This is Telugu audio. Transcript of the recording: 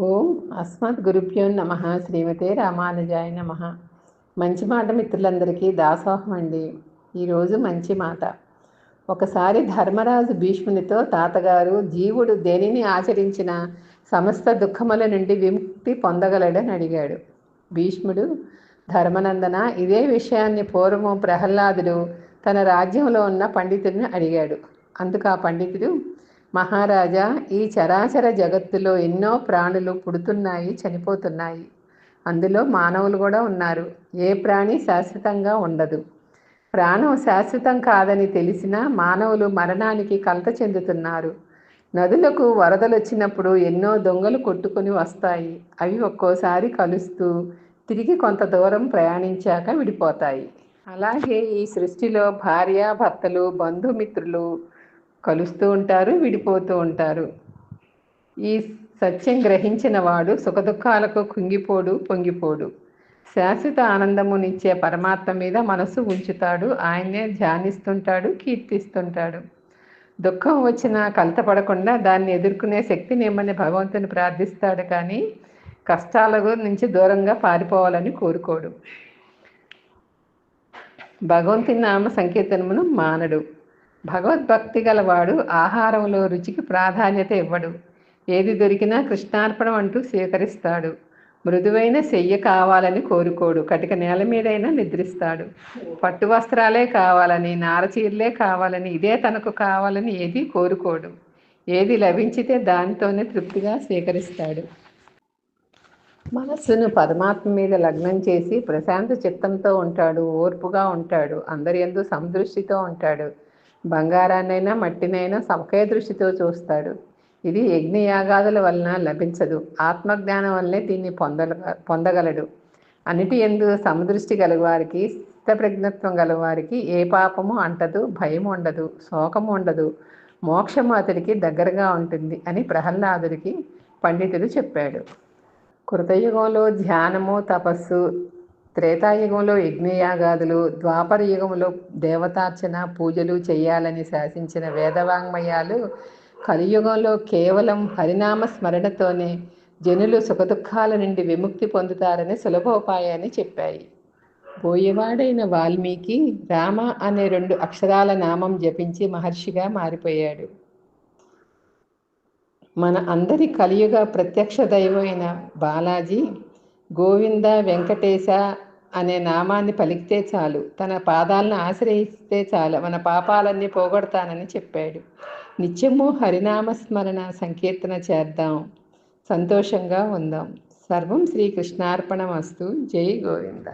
ఓం అస్మత్ గురుభ్యో నమ. శ్రీమతే రామానుజాయ నమ. మంచి మాట మిత్రులందరికీ దాసోహం అండి. ఈరోజు మంచి మాట. ఒకసారి ధర్మరాజు భీష్మునితో తాతగారు జీవుడు దేనిని ఆచరించిన సమస్త దుఃఖముల నుండి విముక్తి పొందగలడని అడిగాడు. భీష్ముడు ధర్మనందన ఇదే విషయాన్ని పూర్వము ప్రహ్లాదుడు తన రాజ్యంలో ఉన్న పండితుడిని అడిగాడు. అందుకు ఆ పండితుడు మహారాజా ఈ చరాచర జగత్తులో ఎన్నో ప్రాణులు పుడుతున్నాయి చనిపోతున్నాయి. అందులో మానవులు కూడా ఉన్నారు. ఏ ప్రాణి శాశ్వతంగా ఉండదు. ప్రాణం శాశ్వతం కాదని తెలిసినా మానవులు మరణానికి కలత చెందుతున్నారు. నదులకు వరదలు వచ్చినప్పుడు ఎన్నో దొంగలు కొట్టుకొని వస్తాయి. అవి ఒక్కోసారి కలుస్తూ తిరిగి కొంత దూరం ప్రయాణించాక విడిపోతాయి. అలాగే ఈ సృష్టిలో భార్య భర్తలు బంధుమిత్రులు కలుస్తూ ఉంటారు విడిపోతూ ఉంటారు. ఈ సత్యం గ్రహించిన వాడు సుఖదుఖాలకు కుంగిపోడు పొంగిపోడు. శాశ్వత ఆనందమునిచ్చే పరమాత్మ మీద మనసు ఉంచుతాడు. ఆయన్నే ధ్యానిస్తుంటాడు కీర్తిస్తుంటాడు. దుఃఖం వచ్చినా కలతపడకుండా దాన్ని ఎదుర్కొనే శక్తిని ఇమ్మని భగవంతుని ప్రార్థిస్తాడు కానీ కష్టాల నుంచి దూరంగా పారిపోవాలని కోరుకోడు. భగవంతుని నామ సంకీర్తనమును మానడు. భగవద్భక్తి గలవాడు ఆహారంలో రుచికి ప్రాధాన్యత ఇవ్వడు. ఏది దొరికినా కృష్ణార్పణం అంటూ స్వీకరిస్తాడు. మృదువైన శయ్య కావాలని కోరుకోడు. కటిక నేల మీదైనా నిద్రిస్తాడు. పట్టు వస్త్రాలే కావాలని నారచీరలే కావాలని ఇదే తనకు కావాలని ఏది కోరుకోడు. ఏది లభించితే దానితోనే తృప్తిగా స్వీకరిస్తాడు. మనస్సును పరమాత్మ మీద లగ్నం చేసి ప్రశాంత చిత్తంతో ఉంటాడు ఓర్పుగా ఉంటాడు అందరి ఎందు సందృష్టితో ఉంటాడు. బంగారాన్నైనా మట్టినైనా సమకయ దృష్టితో చూస్తాడు. ఇది యజ్ఞయాగాదుల వలన లభించదు. ఆత్మజ్ఞానం వల్లే దీన్ని పొందల పొందగలడు. అన్నిటి ఎందు సమదృష్టి గలవారికి స్థితప్రజ్ఞత్వం గలవారికి ఏ పాపము అంటదు భయం ఉండదు శోకము ఉండదు. మోక్షము అతడికి దగ్గరగా ఉంటుంది అని ప్రహ్లాదుడికి పండితుడు చెప్పాడు. కృతయుగంలో ధ్యానము తపస్సు త్రేతాయుగంలో యజ్ఞయాగాదులు ద్వాపర యుగంలో దేవతార్చన పూజలు చేయాలని శాసించిన వేదవాంగ్మయాలు కలియుగంలో కేవలం హరినామ స్మరణతోనే జనులు సుఖదుఖాల నుండి విముక్తి పొందుతారని సులభోపాయాన్ని చెప్పాయి. బోయవాడైన వాల్మీకి రామ అనే రెండు అక్షరాల నామం జపించి మహర్షిగా మారిపోయాడు. మన అందరి కలియుగ ప్రత్యక్ష దైవమైన బాలాజీ గోవింద వెంకటేశ అనే నామాన్ని పలికితే చాలు. తన పాదాలను ఆశ్రయిస్తే చాలు. మన పాపాలన్నీ పోగొడతానని చెప్పాడు. నిత్యము హరినామస్మరణ సంకీర్తన చేద్దాం. సంతోషంగా ఉందాం. సర్వం శ్రీకృష్ణార్పణమస్తు జై గోవింద.